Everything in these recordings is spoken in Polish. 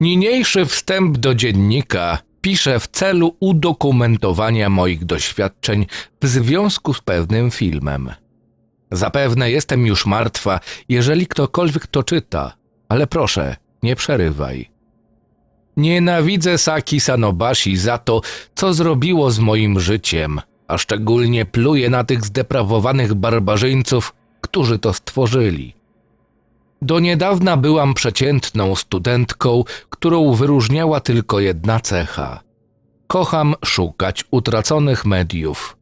Niniejszy wstęp do dziennika piszę w celu udokumentowania moich doświadczeń w związku z pewnym filmem. Zapewne jestem już martwa, jeżeli ktokolwiek to czyta, ale proszę, nie przerywaj. Nienawidzę Saki Sanobashi za to, co zrobiło z moim życiem, a szczególnie pluję na tych zdeprawowanych barbarzyńców, którzy to stworzyli. Do niedawna byłam przeciętną studentką, którą wyróżniała tylko jedna cecha. Kocham szukać utraconych mediów.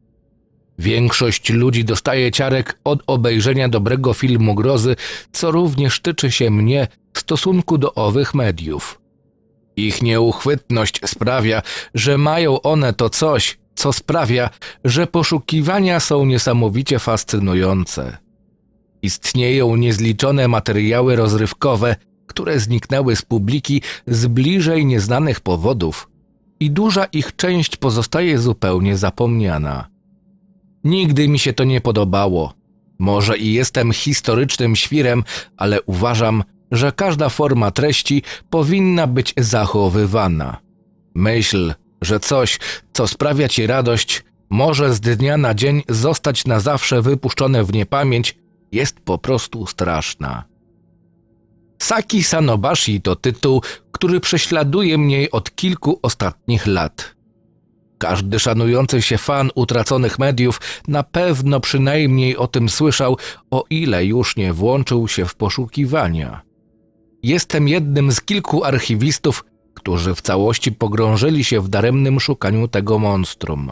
Większość ludzi dostaje ciarek od obejrzenia dobrego filmu grozy, co również tyczy się mnie w stosunku do owych mediów. Ich nieuchwytność sprawia, że mają one to coś, co sprawia, że poszukiwania są niesamowicie fascynujące. Istnieją niezliczone materiały rozrywkowe, które zniknęły z publiki z bliżej nieznanych powodów, i duża ich część pozostaje zupełnie zapomniana. Nigdy mi się to nie podobało. Może i jestem historycznym świrem, ale uważam, że każda forma treści powinna być zachowywana. Myśl, że coś, co sprawia ci radość, może z dnia na dzień zostać na zawsze wypuszczone w niepamięć, jest po prostu straszna. Saki Sanobashi to tytuł, który prześladuje mnie od kilku ostatnich lat. Każdy szanujący się fan utraconych mediów na pewno przynajmniej o tym słyszał, o ile już nie włączył się w poszukiwania. Jestem jednym z kilku archiwistów, którzy w całości pogrążyli się w daremnym szukaniu tego monstrum.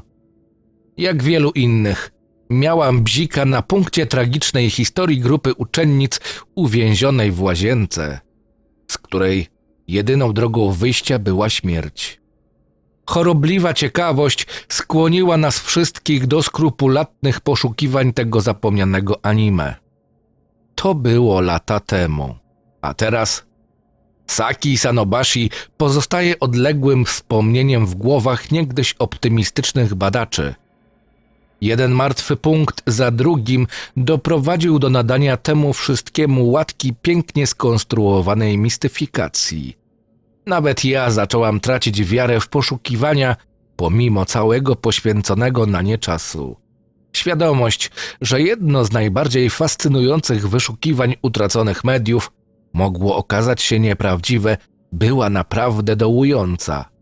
Jak wielu innych, miałam bzika na punkcie tragicznej historii grupy uczennic uwięzionej w łazience, z której jedyną drogą wyjścia była śmierć. Chorobliwa ciekawość skłoniła nas wszystkich do skrupulatnych poszukiwań tego zapomnianego anime. To było lata temu, a teraz Saki Sanobashi pozostaje odległym wspomnieniem w głowach niegdyś optymistycznych badaczy. Jeden martwy punkt za drugim doprowadził do nadania temu wszystkiemu łatki pięknie skonstruowanej mistyfikacji. Nawet ja zaczęłam tracić wiarę w poszukiwania, pomimo całego poświęconego na nie czasu. Świadomość, że jedno z najbardziej fascynujących wyszukiwań utraconych mediów mogło okazać się nieprawdziwe, była naprawdę dołująca.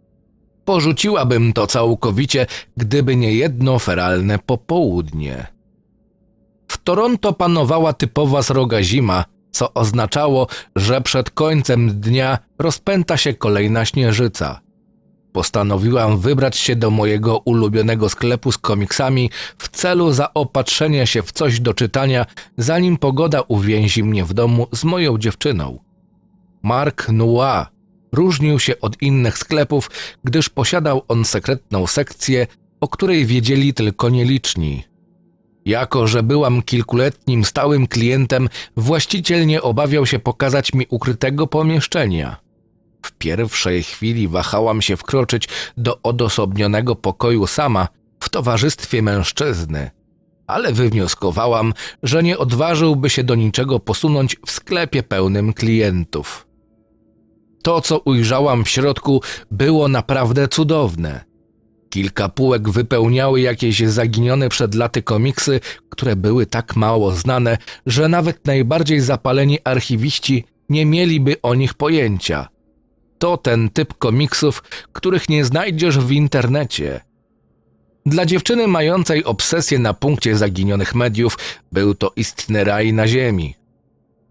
Porzuciłabym to całkowicie, gdyby nie jedno feralne popołudnie. W Toronto panowała typowa sroga zima, co oznaczało, że przed końcem dnia rozpęta się kolejna śnieżyca. Postanowiłam wybrać się do mojego ulubionego sklepu z komiksami w celu zaopatrzenia się w coś do czytania, zanim pogoda uwięzi mnie w domu z moją dziewczyną. Mark Noir różnił się od innych sklepów, gdyż posiadał on sekretną sekcję, o której wiedzieli tylko nieliczni. Jako, że byłam kilkuletnim stałym klientem, właściciel nie obawiał się pokazać mi ukrytego pomieszczenia. W pierwszej chwili wahałam się wkroczyć do odosobnionego pokoju sama w towarzystwie mężczyzny, ale wywnioskowałam, że nie odważyłby się do niczego posunąć w sklepie pełnym klientów. To, co ujrzałam w środku, było naprawdę cudowne. Kilka półek wypełniały jakieś zaginione przed laty komiksy, które były tak mało znane, że nawet najbardziej zapaleni archiwiści nie mieliby o nich pojęcia. To ten typ komiksów, których nie znajdziesz w internecie. Dla dziewczyny mającej obsesję na punkcie zaginionych mediów był to istny raj na ziemi.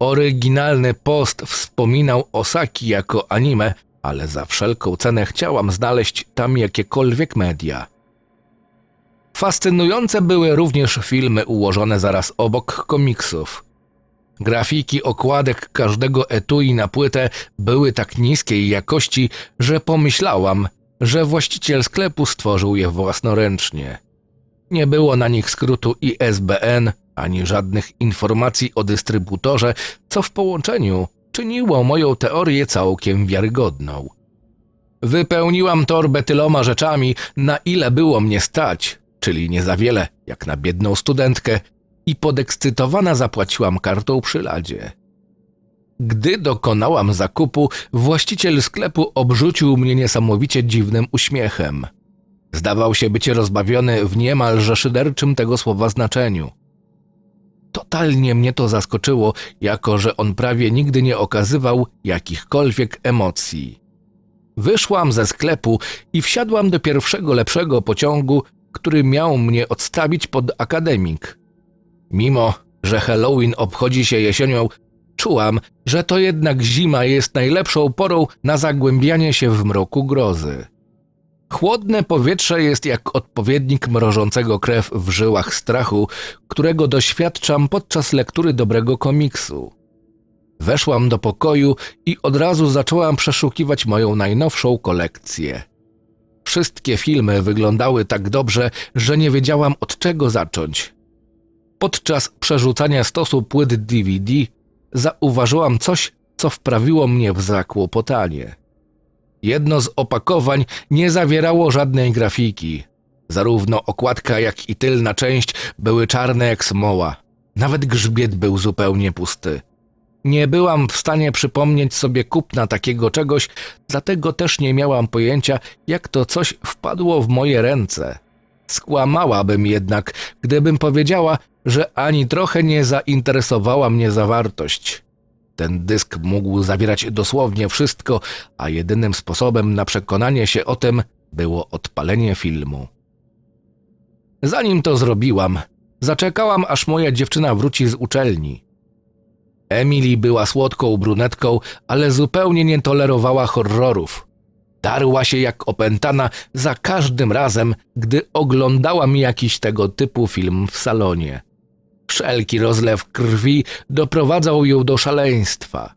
Oryginalny post wspominał o Saki jako anime, ale za wszelką cenę chciałam znaleźć tam jakiekolwiek media. Fascynujące były również filmy ułożone zaraz obok komiksów. Grafiki okładek każdego etui na płytę były tak niskiej jakości, że pomyślałam, że właściciel sklepu stworzył je własnoręcznie. Nie było na nich skrótu ISBN ani żadnych informacji o dystrybutorze, co w połączeniu czyniło moją teorię całkiem wiarygodną. Wypełniłam torbę tyloma rzeczami, na ile było mnie stać, czyli nie za wiele, jak na biedną studentkę, i podekscytowana zapłaciłam kartą przy ladzie. Gdy dokonałam zakupu, właściciel sklepu obrzucił mnie niesamowicie dziwnym uśmiechem. Zdawał się być rozbawiony w niemalże szyderczym tego słowa znaczeniu. Totalnie mnie to zaskoczyło, jako że on prawie nigdy nie okazywał jakichkolwiek emocji. Wyszłam ze sklepu i wsiadłam do pierwszego lepszego pociągu, który miał mnie odstawić pod akademik. Mimo, że Halloween obchodzi się jesienią, czułam, że to jednak zima jest najlepszą porą na zagłębianie się w mroku grozy. Chłodne powietrze jest jak odpowiednik mrożącego krew w żyłach strachu, którego doświadczam podczas lektury dobrego komiksu. Weszłam do pokoju i od razu zaczęłam przeszukiwać moją najnowszą kolekcję. Wszystkie filmy wyglądały tak dobrze, że nie wiedziałam od czego zacząć. Podczas przerzucania stosu płyt DVD zauważyłam coś, co wprawiło mnie w zakłopotanie. Jedno z opakowań nie zawierało żadnej grafiki. Zarówno okładka, jak i tylna część były czarne jak smoła. Nawet grzbiet był zupełnie pusty. Nie byłam w stanie przypomnieć sobie kupna takiego czegoś, dlatego też nie miałam pojęcia, jak to coś wpadło w moje ręce. Skłamałabym jednak, gdybym powiedziała, że ani trochę nie zainteresowała mnie zawartość. Ten dysk mógł zawierać dosłownie wszystko, a jedynym sposobem na przekonanie się o tym było odpalenie filmu. Zanim to zrobiłam, zaczekałam, aż moja dziewczyna wróci z uczelni. Emily była słodką brunetką, ale zupełnie nie tolerowała horrorów. Darła się jak opętana za każdym razem, gdy oglądała mi jakiś tego typu film w salonie. Wszelki rozlew krwi doprowadzał ją do szaleństwa.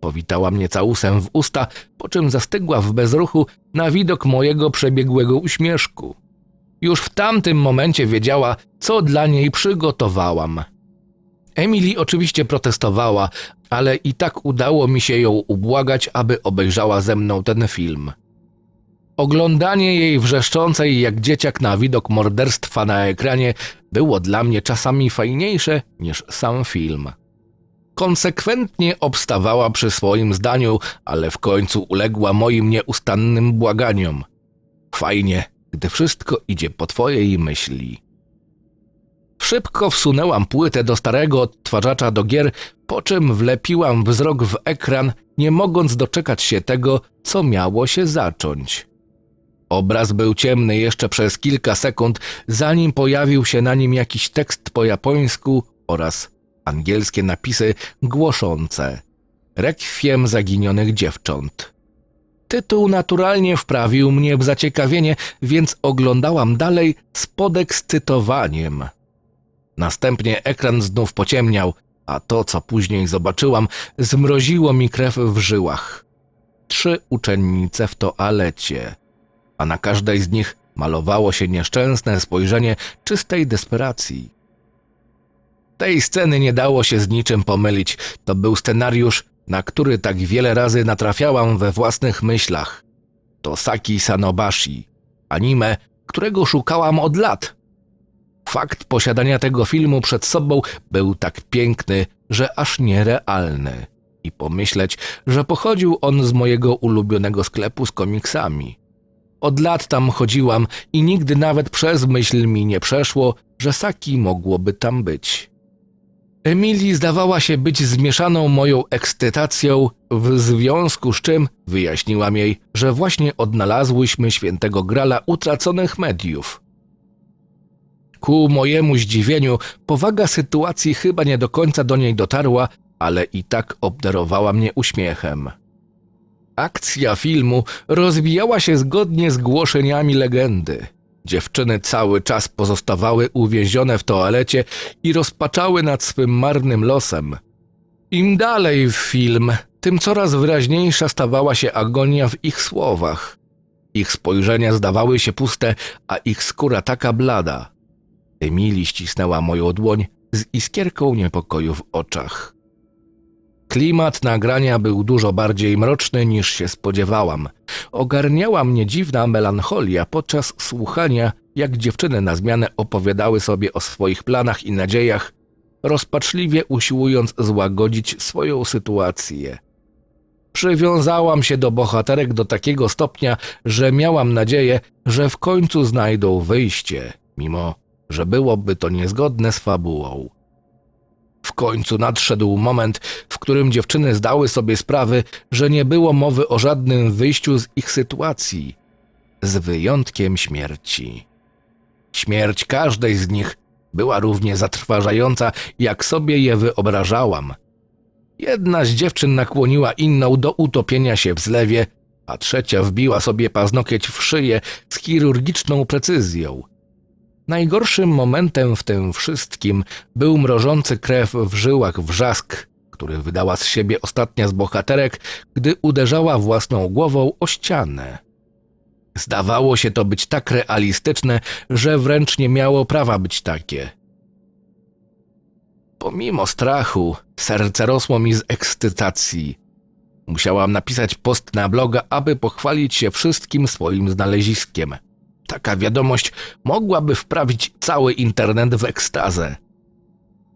Powitała mnie całusem w usta, po czym zastygła w bezruchu na widok mojego przebiegłego uśmieszku. Już w tamtym momencie wiedziała, co dla niej przygotowałam. Emily oczywiście protestowała, ale i tak udało mi się ją ubłagać, aby obejrzała ze mną ten film. Oglądanie jej wrzeszczącej jak dzieciak na widok morderstwa na ekranie było dla mnie czasami fajniejsze niż sam film. Konsekwentnie obstawała przy swoim zdaniu, ale w końcu uległa moim nieustannym błaganiom. Fajnie, gdy wszystko idzie po twojej myśli. Szybko wsunęłam płytę do starego odtwarzacza do gier, po czym wlepiłam wzrok w ekran, nie mogąc doczekać się tego, co miało się zacząć. Obraz był ciemny jeszcze przez kilka sekund, zanim pojawił się na nim jakiś tekst po japońsku oraz angielskie napisy głoszące Rekwiem zaginionych dziewcząt. Tytuł naturalnie wprawił mnie w zaciekawienie, więc oglądałam dalej z podekscytowaniem. Następnie ekran znów pociemniał, a to, co później zobaczyłam, zmroziło mi krew w żyłach. Trzy uczennice w toalecie, a na każdej z nich malowało się nieszczęsne spojrzenie czystej desperacji. Tej sceny nie dało się z niczym pomylić. To był scenariusz, na który tak wiele razy natrafiałam we własnych myślach. To Saki Sanobashi, anime, którego szukałam od lat. Fakt posiadania tego filmu przed sobą był tak piękny, że aż nierealny. I pomyśleć, że pochodził on z mojego ulubionego sklepu z komiksami. Od lat tam chodziłam i nigdy nawet przez myśl mi nie przeszło, że Saki mogłoby tam być. Emilii zdawała się być zmieszaną moją ekscytacją, w związku z czym wyjaśniłam jej, że właśnie odnalazłyśmy świętego grala utraconych mediów. Ku mojemu zdziwieniu, powaga sytuacji chyba nie do końca do niej dotarła, ale i tak obdarowała mnie uśmiechem. Akcja filmu rozwijała się zgodnie z głoszeniami legendy. Dziewczyny cały czas pozostawały uwięzione w toalecie i rozpaczały nad swym marnym losem. Im dalej w film, tym coraz wyraźniejsza stawała się agonia w ich słowach. Ich spojrzenia zdawały się puste, a ich skóra taka blada. Emily ścisnęła moją dłoń z iskierką niepokoju w oczach. Klimat nagrania był dużo bardziej mroczny niż się spodziewałam. Ogarniała mnie dziwna melancholia podczas słuchania, jak dziewczyny na zmianę opowiadały sobie o swoich planach i nadziejach, rozpaczliwie usiłując złagodzić swoją sytuację. Przywiązałam się do bohaterek do takiego stopnia, że miałam nadzieję, że w końcu znajdą wyjście, mimo że byłoby to niezgodne z fabułą. W końcu nadszedł moment, w którym dziewczyny zdały sobie sprawy, że nie było mowy o żadnym wyjściu z ich sytuacji, z wyjątkiem śmierci. Śmierć każdej z nich była równie zatrważająca, jak sobie je wyobrażałam. Jedna z dziewczyn nakłoniła inną do utopienia się w zlewie, a trzecia wbiła sobie paznokieć w szyję z chirurgiczną precyzją. Najgorszym momentem w tym wszystkim był mrożący krew w żyłach wrzask, który wydała z siebie ostatnia z bohaterek, gdy uderzała własną głową o ścianę. Zdawało się to być tak realistyczne, że wręcz nie miało prawa być takie. Pomimo strachu, serce rosło mi z ekscytacji. Musiałam napisać post na bloga, aby pochwalić się wszystkim swoim znaleziskiem. Taka wiadomość mogłaby wprawić cały internet w ekstazę.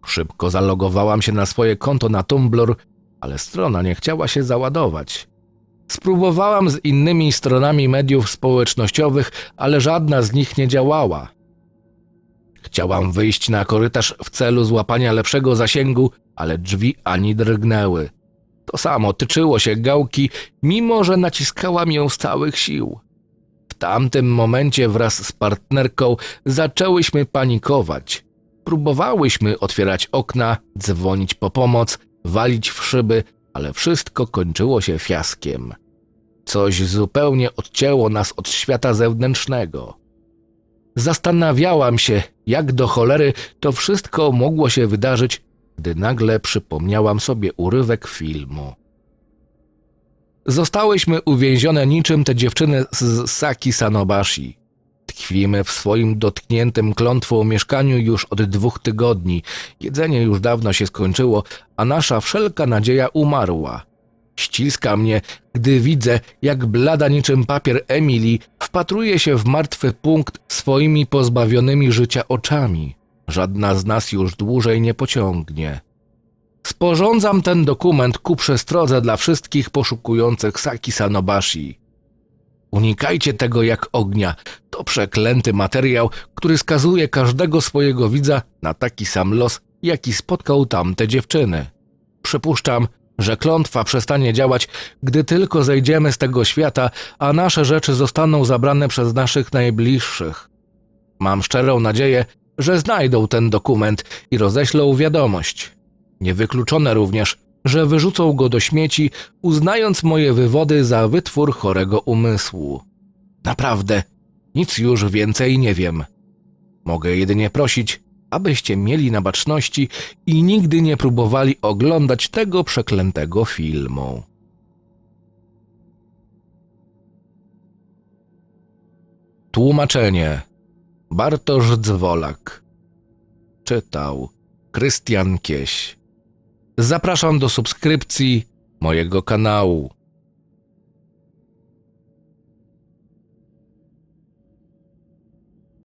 Szybko zalogowałam się na swoje konto na Tumblr, ale strona nie chciała się załadować. Spróbowałam z innymi stronami mediów społecznościowych, ale żadna z nich nie działała. Chciałam wyjść na korytarz w celu złapania lepszego zasięgu, ale drzwi ani drgnęły. To samo tyczyło się gałki, mimo że naciskałam ją z całych sił. Tamtym momencie wraz z partnerką zaczęłyśmy panikować. Próbowałyśmy otwierać okna, dzwonić po pomoc, walić w szyby, ale wszystko kończyło się fiaskiem. Coś zupełnie odcięło nas od świata zewnętrznego. Zastanawiałam się, jak do cholery to wszystko mogło się wydarzyć, gdy nagle przypomniałam sobie urywek filmu. Zostałyśmy uwięzione niczym te dziewczyny z Saki Sanobashi. Tkwimy w swoim dotkniętym klątwą mieszkaniu już od dwóch tygodni. Jedzenie już dawno się skończyło, a nasza wszelka nadzieja umarła. Ściska mnie, gdy widzę, jak blada niczym papier Emily wpatruje się w martwy punkt swoimi pozbawionymi życia oczami. Żadna z nas już dłużej nie pociągnie. Sporządzam ten dokument ku przestrodze dla wszystkich poszukujących Saki Sanobashi. Unikajcie tego jak ognia. To przeklęty materiał, który skazuje każdego swojego widza na taki sam los, jaki spotkał tamte dziewczyny. Przypuszczam, że klątwa przestanie działać, gdy tylko zejdziemy z tego świata, a nasze rzeczy zostaną zabrane przez naszych najbliższych. Mam szczerą nadzieję, że znajdą ten dokument i roześlą wiadomość. Niewykluczone również, że wyrzucą go do śmieci, uznając moje wywody za wytwór chorego umysłu. Naprawdę, nic już więcej nie wiem. Mogę jedynie prosić, abyście mieli na baczności i nigdy nie próbowali oglądać tego przeklętego filmu. Tłumaczenie Bartosz Dzwolak Czytał Krystian Kieś Zapraszam do subskrypcji mojego kanału.